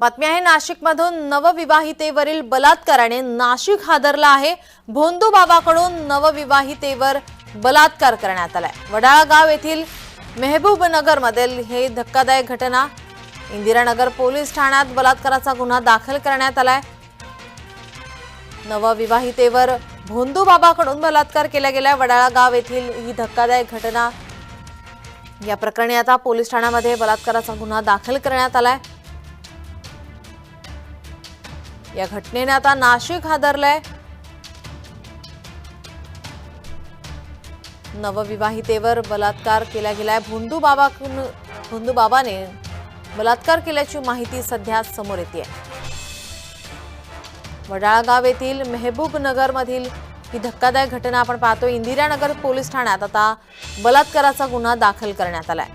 बातमी आहे नाशिकमधून नवविवाहितेवरील बलात्काराने नाशिक हादरला आहे. भोंदू बाबाकडून नवविवाहितेवर बलात्कार करण्यात आलाय. वडाळा गाव येथील मेहबूबनगरमधील हे धक्कादायक घटना इंदिरानगर पोलीस ठाण्यात बलात्काराचा गुन्हा दाखल करण्यात आलाय. नवविवाहितेवर भोंदू बाबाकडून बलात्कार केला गेलाय. वडाळा गाव येथील ही धक्कादायक घटना या प्रकरणी आता पोलीस ठाण्यामध्ये बलात्काराचा गुन्हा दाखल करण्यात आलाय. या घटनेने आता नाशिक हादरलंय. नवविवाहितेवर बलात्कार केला गेलाय. भोंदू बाबा भोंदू बाबाने बलात्कार केल्याची माहिती सध्या समोर येते वडाळगाव येथील मेहबूब नगर मधील ही धक्कादायक घटना आपण पाहतो इंदिरानगर पोलीस ठाण्यात आता बलात्काराचा गुन्हा दाखल करण्यात आलाय.